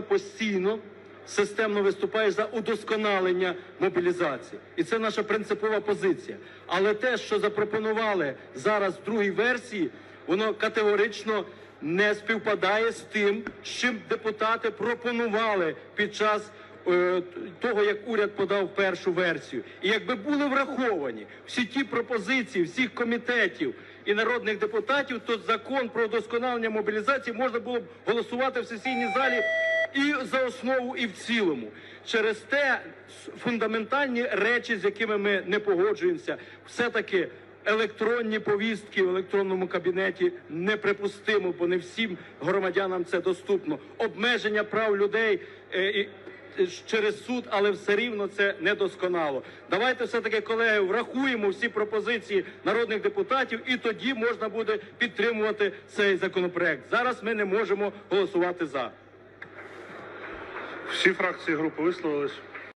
Постійно системно виступає за удосконалення мобілізації, і це наша принципова позиція. Але те, що запропонували зараз в другій версії, воно категорично не співпадає з тим, чим депутати пропонували під час. е, Того як уряд подав першу версію, і якби були враховані всі ті пропозиції всіх комітетів і народних депутатів, то закон про удосконалення мобілізації можна було б голосувати в сесійній залі і за основу, і в цілому. Через те фундаментальні речі, з якими ми не погоджуємося, все-таки електронні повістки в електронному кабінеті неприпустимо, бо не всім громадянам це доступно. Обмеження прав людей. е, е, Через суд, але все рівно це недосконало. Давайте все таки, колеги, врахуємо всі пропозиції народних депутатів, і тоді можна буде підтримувати цей законопроект. Зараз ми не можемо голосувати за. Всі фракції групи висловились.